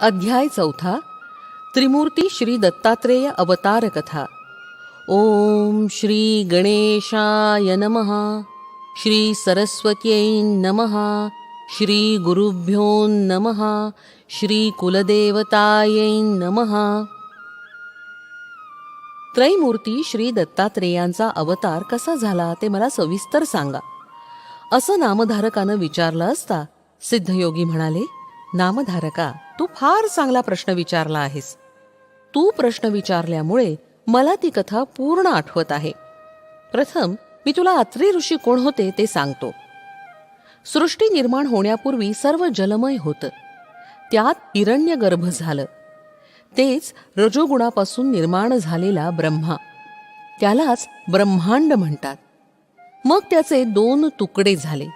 अध्याय चौथा त्रिमूर्ती श्री दत्तात्रेय अवतार कथा ओम श्री गणेशाय नमः श्री सरस्वत्यै नमः श्री गुरुभ्यो नमः श्री कुलदेवतायै नमः. त्रैमूर्ती श्री दत्तात्रेयांचा अवतार कसा झाला ते मला सविस्तर सांगा. असं नामधारकानं विचारलं असता सिद्धयोगी म्हणाले नामधारका तू फार चांगला प्रश्न विचारला आहेस. तू प्रश्न विचारल्यामुळे मला ती कथा पूर्ण आठवत आहे. प्रथम मी तुला अत्री ऋषी कोण होते ते सांगतो. सृष्टी निर्माण होण्यापूर्वी सर्व जलमय होतं. त्यात हिरण्यगर्भ झालं. तेच रजोगुणापासून निर्माण झालेला ब्रह्मा. त्यालाच ब्रह्मांड म्हणतात. मग त्याचे दोन तुकडे झाले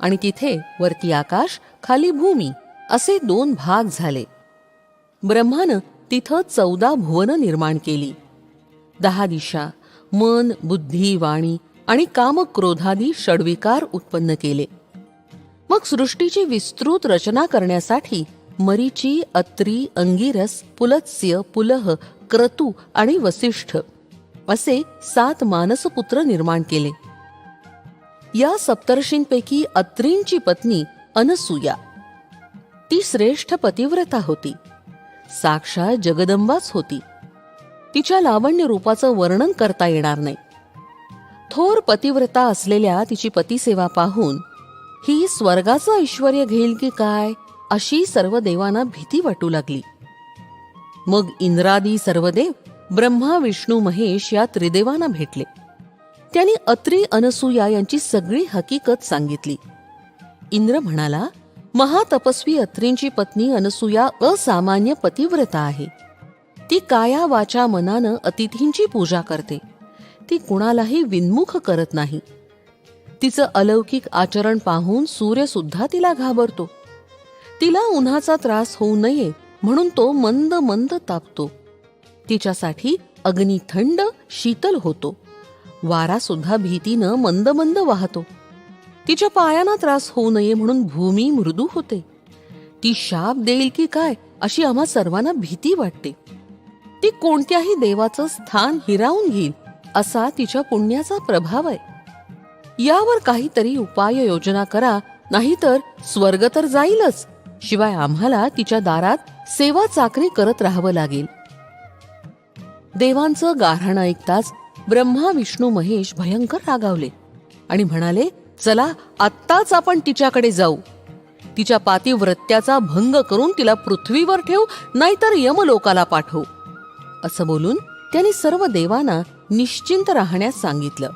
आणि तिथे वरती आकाश खाली भूमी. असे दोन भाग झाले. ब्रह्मानं तिथं चौदा भुवनं निर्माण केली. दहा दिशा मन बुद्धी वाणी आणि कामक्रोधादी षडविकार उत्पन्न केले. मग सृष्टीची विस्तृत रचना करण्यासाठी मरीची अत्री अंगिरस पुलत्स्य पुलह क्रतू आणि वसिष्ठ असे सात मानसपुत्र निर्माण केले. या सप्तर्षींपैकी अत्रींची पत्नी अनसूया ती श्रेष्ठ पतिव्रता होती. साक्षात जगदंबाच होती. तिच्या लावण्य रूपाचं वर्णन करता येणार नाही. थोर पतिव्रता असलेल्या तिची पतिसेवा पाहून ही स्वर्गाचं ऐश्वर घेईल की काय अशी सर्व देवांना भीती वाटू लागली. मग इंद्रादी सर्व देव ब्रह्मा विष्णू महेश या त्रिदेवांना भेटले. त्यांनी अत्री अनसूया यांची सगळी हकीकत सांगितली. इंद्र म्हणाला महातपस्वी अत्रींची पत्नी अनसूया असामान्य पतिव्रता आहे. ती काया वाचा मनानं अतिथींची पूजा करते. ती कुणालाही विन्मुख करत नाही. तिचं अलौकिक आचरण पाहून सूर्य सुद्धा तिला घाबरतो. तिला उन्हाचा त्रास होऊ नये म्हणून तो मंद मंद तापतो. तिच्यासाठी अग्नी थंड शीतल होतो. वारा सुद्धा भीतीनं मंद मंद वाहतो. तिच्या पायांना त्रास होऊ नये म्हणून भूमी मृदू होते. ती शाप देईल की काय अशी आम्हा सर्वांना भीती वाटते. ती कोणत्याही देवाचं स्थान हिरावून घेईल असा तिच्या पुण्याचा प्रभाव आहे. यावर काहीतरी उपाय योजना करा नाहीतर स्वर्ग तर जाईलच. शिवाय आम्हाला तिच्या दारात सेवा चाकरी करत राहावं लागेल. देवांचं गारहाण ऐकताच ब्रह्मा विष्णू महेश भयंकर रागावले आणि म्हणाले चला आत्ताच आपण तिच्याकडे जाऊ. तिच्या पातिव्रत्याचा भंग करून तिला पृथ्वीवर ठेवू नाहीतर यमलोकाला पाठवू. असं बोलून त्यांनी सर्व देवांना निश्चिंत राहण्यास सांगितलं.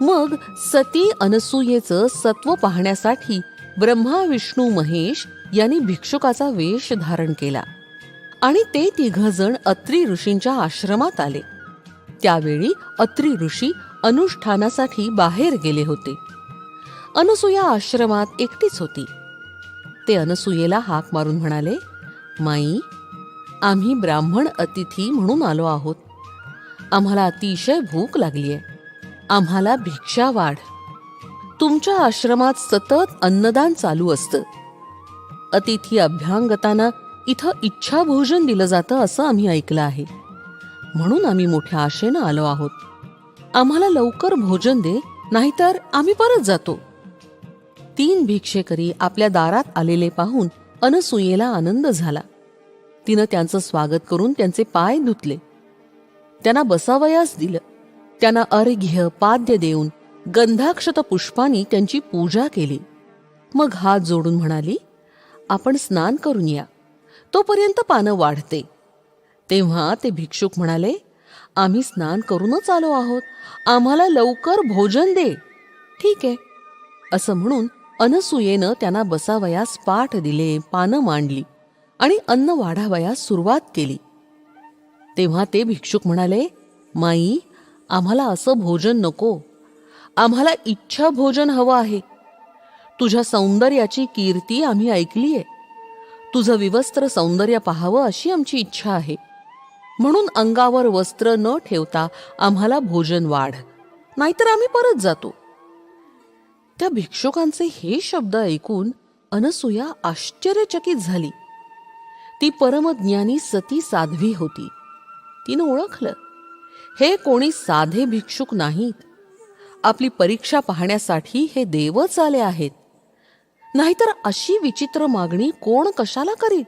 मग सती अनसूयेचं सत्व पाहण्यासाठी ब्रह्मा विष्णू महेश यांनी भिक्षुकाचा वेश धारण केला आणि ते तिघ जण अत्री ऋषींच्या आश्रमात आले. त्यावेळी अत्री ऋषी अनुष्ठानासाठी बाहेर गेले होते. अनुसूया आश्रमात एकटीच होती. ते अनसुयेला हाक मारून म्हणाले माई आम्ही ब्राह्मण अतिथी म्हणून आलो आहोत. आम्हाला अतिशय भूक लागली आहे आम्हाला भिक्षा वाढ. तुमच्या आश्रमात सतत अन्नदान चालू असतं. अतिथी अभ्यांगताना इथं इच्छा भोजन दिलं जातं असं आम्ही ऐकलं आहे. म्हणून आम्ही मोठ्या आशेनं आलो आहोत. आम्हाला लवकर भोजन दे नाहीतर आम्ही परत जातो. तीन भिक्षेकरी आपल्या दारात आलेले पाहून अनसुयेला आनंद झाला. तिनं त्यांचं स्वागत करून त्यांचे पाय धुतले. त्यांना बसावयास दिलं. त्यांना अर्घ्य पाद्य देऊन गंधाक्षत पुष्पांनी त्यांची पूजा केली. मग हात जोडून म्हणाली आपण स्नान करून या. तोपर्यंत पानं वाढते. तेव्हा ते भिक्षुक म्हणाले आम्ही स्नान करूनच आलो आहोत. आम्हाला लवकर भोजन दे. ठीक आहे. असं म्हणून अनसुयेनं त्यांना बसावयास पाठ दिले पानं मांडली आणि अन्न वाढावयास सुरुवात केली. तेव्हा ते भिक्षुक म्हणाले माई आम्हाला असं भोजन नको. आम्हाला इच्छा भोजन हवं आहे. तुझ्या सौंदर्याची कीर्ती आम्ही ऐकलीये. तुझं विवस्त्र सौंदर्य पाहावं अशी आमची इच्छा आहे. म्हणून अंगावर वस्त्र न ठेवता आम्हाला भोजन वाढ. नाहीतर आम्ही परत जातो. त्या भिक्षुकांचे हे शब्द ऐकून अनसुया आश्चर्यचकित झाली. ती परमज्ञानी सती साध्वी होती. तिनं ओळखलं. हे कोणी साधे भिक्षुक नाहीत. आपली परीक्षा पाहण्यासाठी हे देवच आले आहेत. नाहीतर अशी विचित्र मागणी कोण कशाला करीत?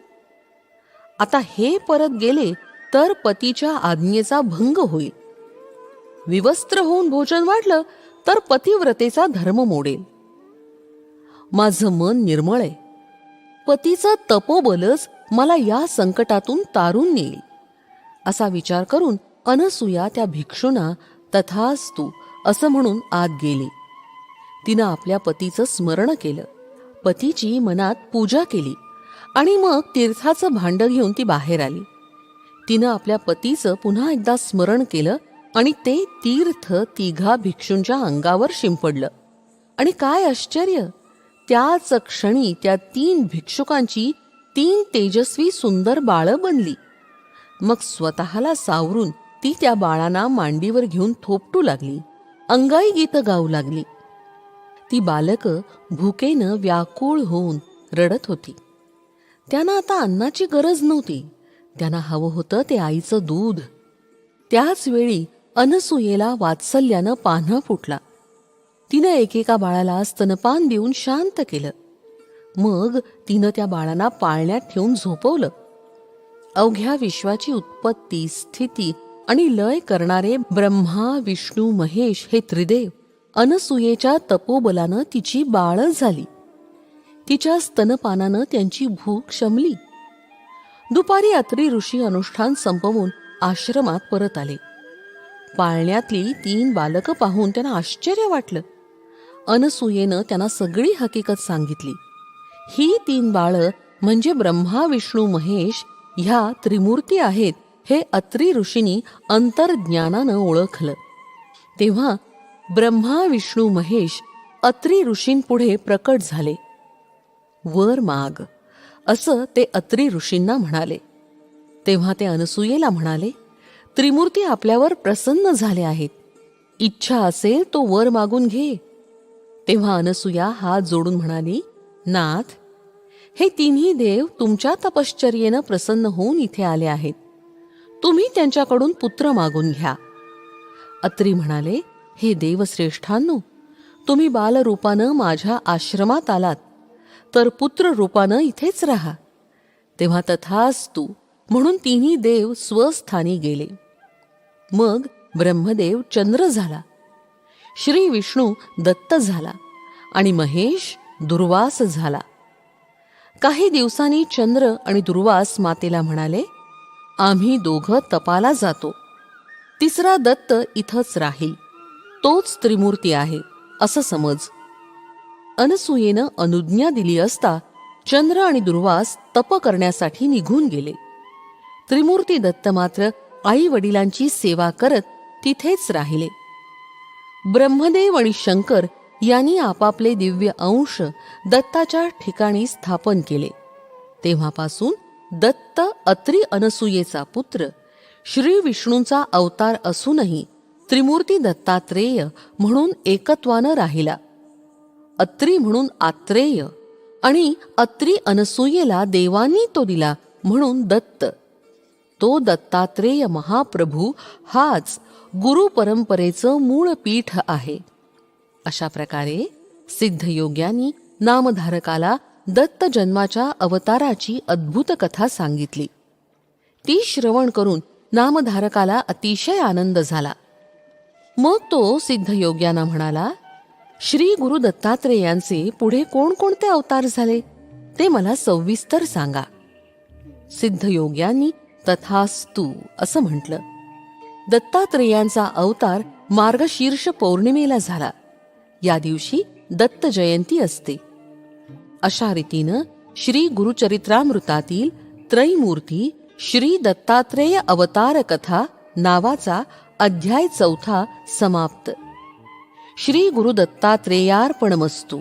आता हे परत गेले तर पतीच्या आज्ञेचा भंग होईल. विवस्त्र होऊन भोजन वाढलं तर पतिव्रतेचा धर्म मोडेल. माझं मन निर्मळ आहे. पतीचं तपोबलच मला या संकटातून तारून नेईल असा विचार करून अनसुया त्या भिक्षुना तथास्तु असं म्हणून आत गेली. तिनं आपल्या पतीचं स्मरण केलं. पतीची मनात पूजा केली आणि मग तीर्थाचं भांड घेऊन ती बाहेर आली. तिनं आपल्या पतीचं पुन्हा एकदा स्मरण केलं आणि ते तीर्थ तिघा भिक्षूंच्या अंगावर शिंपडलं. आणि काय आश्चर्य! त्याच क्षणी त्या तीन भिक्षुकांची तीन तेजस्वी सुंदर बाळं बनली. मग स्वतःला सावरून ती त्या बाळांना मांडीवर घेऊन थोपटू लागली. अंगाई गीतं गाऊ लागली. ती बालक भुकेनं व्याकुळ होऊन रडत होती. त्यांना आता अन्नाची गरज नव्हती. त्यांना हवं होतं ते आईचं दूध. त्याच वेळी अनसुयेला वात्सल्यानं पान्हा फुटला. तिनं एकेका बाळाला स्तनपान देऊन शांत केलं. मग तिनं त्या बाळांना पाळण्यात ठेवून झोपवलं. अवघ्या विश्वाची उत्पत्ती स्थिती आणि लय करणारे ब्रह्मा विष्णू महेश हे त्रिदेव अनसुयेच्या तपोबलानं तिची बाळ झाली. तिच्या स्तनपानानं त्यांची भूक शमली. दुपारी अत्री ऋषी अनुष्ठान संपवून आश्रमात परत आले. पाळण्यातली तीन बालकं पाहून त्यांना आश्चर्य वाटलं. अनसुयेनं त्यांना सगळी हकीकत सांगितली. ही तीन बाळं म्हणजे ब्रह्मा विष्णू महेश ह्या त्रिमूर्ती आहेत हे अत्री ऋषींनी अंतर्ज्ञानानं ओळखलं. तेव्हा ब्रह्मा विष्णू महेश अत्री ऋषींपुढे प्रकट झाले. वर माग. असं ते अत्री ऋषींना म्हणाले. तेव्हा ते अनसुयेला म्हणाले त्रिमूर्ती आपल्यावर प्रसन्न झाले आहेत. इच्छा असेल तो वर मागून घे. तेव्हा अनसुया हात जोडून म्हणाली नाथ हे तिन्ही देव तुमच्या तपश्चर्येनं प्रसन्न होऊन इथे आले आहेत. तुम्ही त्यांच्याकडून पुत्र मागून घ्या. अत्री म्हणाले हे देवश्रेष्ठांनो तुम्ही बालरूपानं माझ्या आश्रमात आलात. तर पुत्र रूपानं इथेच राहा. तेव्हा तथाच तू म्हणून तिन्ही देव स्वस्थानी गेले. मग ब्रह्मदेव चंद्र झाला. श्री विष्णू दत्त झाला आणि महेश दुर्वास झाला. काही दिवसांनी चंद्र आणि दुर्वास मातेला म्हणाले आम्ही दोघं तपाला जातो. तिसरा दत्त इथंच राहील. तोच त्रिमूर्ती आहे असं समज. अनसुयेनं अनुज्ञा दिली असता चंद्र आणि दुर्वास तप करण्यासाठी निघून गेले. त्रिमूर्ती दत्त मात्र आई वडिलांची सेवा करत तिथेच राहिले. ब्रह्मदेव आणि शंकर यांनी आपापले दिव्य अंश दत्ताच्या ठिकाणी स्थापन केले. तेव्हापासून दत्त अत्री अनसुयेचा पुत्र श्री विष्णूंचा अवतार असूनही त्रिमूर्ती दत्तात्रेय म्हणून एकत्वानं राहिला. अत्री म्हणून आत्रेय आणि अत्री अनसूयेला देवांनी तो दिला म्हणून दत्त. तो दत्तात्रेय महाप्रभू हाच गुरु परंपरेचं मूळ पीठ आहे. अशा प्रकारे सिद्धयोग्यांनी नामधारकाला दत्त जन्माच्या अवताराची अद्भुत कथा सांगितली. ती श्रवण करून नामधारकाला अतिशय आनंद झाला. मग तो सिद्धयोग्यांना म्हणाला श्री गुरु दत्तात्रेयांचे पुढे कोणकोणते अवतार झाले? ते मला सविस्तर सांगा. सिद्धयोग्यांनी तथास्तू असं म्हटलं. दत्तात्रेयांचा अवतार मार्गशीर्ष पौर्णिमेला झाला. या दिवशी दत्त जयंती असते. अशा रीतीनं श्री गुरुचरित्रामृतातील त्रैमूर्ती श्री दत्तात्रेय अवतार कथा नावाचा अध्याय चौथा समाप्त. श्री गुरुदत्तात्रेयार्पणमस्तू.